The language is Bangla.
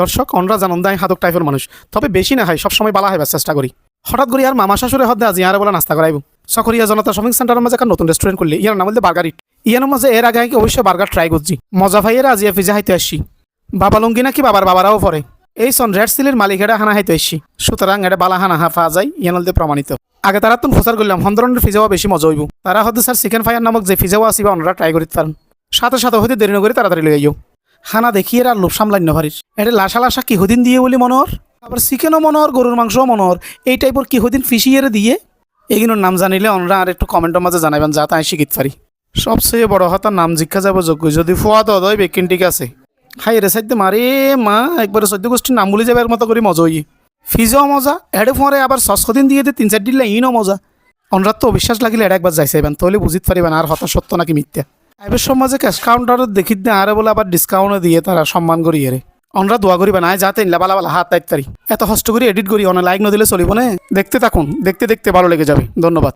দর্শক অনরা জানন দেয় হাতক টাইপের মানুষ। তবে বেশি না হয়, সবসময় বালা হইবার চেষ্টা করি। হঠাৎ করে আর মামা শাশুড়ে হদ্দে আজি আর বলে নাস্তা করাইব। সকরিয়া জনতা শপিং সেন্টারের মাঝে একটা নতুন রেস্টুরেন্ট করলে ইয়ার নাম বলতে বার্গার ইট। ইয়ানোর মাঝে এর আগে আমি অবশ্যই বার্গার ট্রাই করছি। মজা ভাইয়ের আজি পিজা হাইতে আসছি। বাবা লুঙ্গি নাকি বাবার বাবারাও পরে। এই সন রেড সিলের মালিক এটা হানা হাইতে আসছি। সুতরাং এটা বালা হানা হা ফা যায় ইয়ানলতে প্রমাণিত। আগে তারা তুমি প্রচার করলাম, হন্দরনের ফিজাও বেশি মজা হইব। তারা হয়তো স্যার চিকেন ফায়ার নামক যে ফিজাও আসিবা ওনারা ট্রাই করিতে পারেন। সাথে সাথে হইতে দেরি নগরে তাড়াতাড়ি লই আইও। হানা দেখিয়ে আর লোভ সামলাইন্য পারিস এটা লাসা লাসা কিহুদিন দিয়ে বলি মনোহর? আবার চিকেনও মনোহর, গরুর মাংসও মনোহর। এই টাইপের কিহুদিন ফিসিয়ে দিয়ে? এগুলোর নাম জানিলে অনরা আর একটু কমেন্টের মাঝে জানাবেন যা তাই শিখিত পারি। সবচেয়ে বড় হতার নাম জিজ্ঞা যাব যোগ্য, যদি ফুয়া তো দয় বেকিন ঠিক আছে। হাই রে সাইতে মারে মা, একবারে সদ্য গোষ্ঠীর নাম বলে যাবার মতো করে মজা হই ফিজও মজা, এডে ফোঁরে আবার সস্কদিন দিয়ে দিয়ে তিন চার দিলে ইনও মজা। অনরাত তো অবিশ্বাস লাগিলে এটা একবার যাইছে এবার তাহলে বুঝিতে পারিবেন আর হতা সত্য নাকি মিথ্যা। এবার সমাজে ক্যাশ কাউন্টারত দেখি দিয়ে আরে বলে আবার ডিসকাউন্টও দিয়ে তারা সম্মান করি এরে। অনরা দোয়া করিবা বানায় যাতে ইনলা বালা হাত তাইত পারি এত কষ্ট করি এডিট করি, অনেক লাইক নদীলে চলিব না দেখতে থাকুন, দেখতে দেখতে ভালো লেগে যাবে। ধন্যবাদ।